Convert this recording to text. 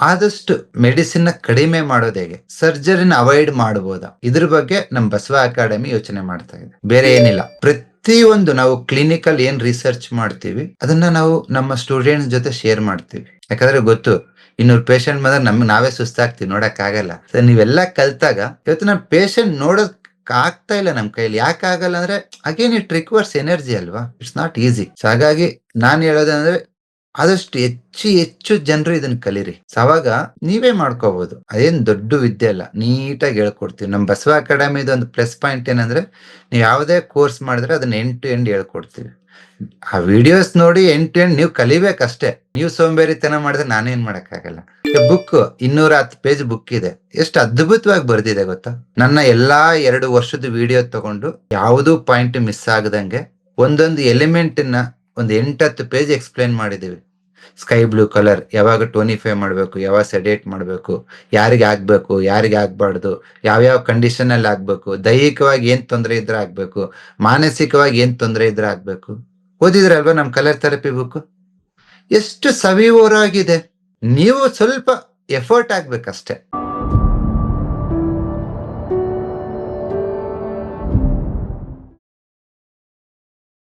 ಆದಷ್ಟು ಮೆಡಿಸಿನ್ ಕಡಿಮೆ ಮಾಡೋದು ಹೇಗೆ? ಸರ್ಜರಿನ ಅವಾಯ್ಡ್ ಮಾಡಬಹುದಾ ಇದ್ರ ಬಗ್ಗೆ ನಮ್ ಬಸವ ಅಕಾಡೆಮಿ ಯೋಚನೆ ಮಾಡ್ತಾ ಇದೆ. ಬೇರೆ ಏನಿಲ್ಲ. ಪ್ರತಿಯೊಂದು ನಾವು ಕ್ಲಿನಿಕಲ್ ಏನ್ ರಿಸರ್ಚ್ ಮಾಡ್ತೀವಿ, ಅದನ್ನ ನಾವು ನಮ್ಮ ಸ್ಟೂಡೆಂಟ್ಸ್ ಜೊತೆ ಶೇರ್ ಮಾಡ್ತೀವಿ. ಯಾಕಂದ್ರೆ ಗೊತ್ತು, ಇನ್ನೂರು ಪೇಷಂಟ್ ಬಂದ್ರೆ ನಮ್ಗೆ ನಾವೇ ಸುಸ್ತಾಗ್ತೀವಿ, ನೋಡಕ್ ಆಗಲ್ಲ. So ನೀವೆಲ್ಲ ಕಲ್ತಾಗ, ಇವತ್ತು ನಮ್ ಪೇಷಂಟ್ ನೋಡೋದ್ ಆಗ್ತಾ ಇಲ್ಲ ನಮ್ ಕೈಲಿ. ಯಾಕೆ ಆಗಲ್ಲ ಅಂದ್ರೆ, ಅಗೇನ್ ಇಟ್ ರಿಕ್ವರ್ಸ್ ಎನರ್ಜಿ ಅಲ್ವಾ? ಇಟ್ಸ್ ನಾಟ್ ಈಸಿ ಸೊ ಹಾಗಾಗಿ ನಾನು ಹೇಳೋದಂದ್ರೆ ಆದಷ್ಟು ಹೆಚ್ಚು ಹೆಚ್ಚು ಜನರು ಇದನ್ನ ಕಲೀರಿ. ಅವಾಗ ನೀವೇ ಮಾಡ್ಕೋಬಹುದು ಅದೇನ್ ದೊಡ್ಡ ವಿದ್ಯೆ ಅಲ್ಲ. ನೀಟಾಗಿ ಹೇಳ್ಕೊಡ್ತೀವಿ. ನಮ್ ಬಸವ ಅಕಾಡೆಮಿದ ಒಂದು ಪ್ಲಸ್ ಪಾಯಿಂಟ್ ಏನಂದ್ರೆ, ನೀವು ಯಾವುದೇ ಕೋರ್ಸ್ ಮಾಡಿದ್ರೆ ಅದನ್ನ ಎಂಡ್ ಟು ಎಂಡ್ ಹೇಳ್ಕೊಡ್ತೀವಿ. ಆ ವಿಡಿಯೋಸ್ ನೋಡಿ ಎಂಡ್ ಟು ಎಂಡ್ ನೀವು ಕಲಿಬೇಕಷ್ಟೇ. ನೀವು ಸೋಂಬೇರಿತನ ಮಾಡಿದ್ರೆ ನಾನೇನ್ ಮಾಡಕ್ಕಾಗಲ್ಲ. ಬುಕ್ ಇನ್ನೂರ ಹತ್ತು ಪೇಜ್ ಬುಕ್ ಇದೆ. ಎಷ್ಟು ಅದ್ಭುತವಾಗಿ ಬರ್ದಿದೆ ಗೊತ್ತಾ? ನನ್ನ ಎಲ್ಲಾ ಎರಡು ವರ್ಷದ ವಿಡಿಯೋ ತಗೊಂಡು ಯಾವುದೂ ಪಾಯಿಂಟ್ ಮಿಸ್ ಆಗದಂಗೆ ಒಂದೊಂದು ಎಲಿಮೆಂಟ್ನ ಒಂದು ಎಂಟತ್ತು ಪೇಜ್ ಎಕ್ಸ್ಪ್ಲೇನ್ ಮಾಡಿದೀವಿ ಸ್ಕೈ ಬ್ಲೂ ಕಲರ್, ಯಾವಾಗ ಟೋನಿಫೈ ಮಾಡಬೇಕು, ಯಾವಾಗ ಸೆಡೇಟ್ ಮಾಡಬೇಕು, ಯಾರಿಗೆ ಆಗಬೇಕು, ಯಾರಿಗೆ ಆಗಬಾರ್ದು, ಯಾವ್ಯಾವ ಕಂಡೀಷನ್ ಅಲ್ಲಿ ಆಗ್ಬೇಕು, ದೈಹಿಕವಾಗಿ ಏನ್ ತೊಂದರೆ ಇದ್ರೆ ಆಗಬೇಕು, ಮಾನಸಿಕವಾಗಿ ಏನ್ ತೊಂದರೆ ಇದ್ರೆ ಆಗಬೇಕು. ಓದಿದ್ರಲ್ವಾ ನಮ್ಮ ಕಲರ್ ಥೆರಪಿ ಬುಕ್ ಎಷ್ಟು ಸವಿವರಾಗಿದೆ. ನೀವು ಸ್ವಲ್ಪ ಎಫರ್ಟ್ ಆಗ್ಬೇಕಷ್ಟೇ.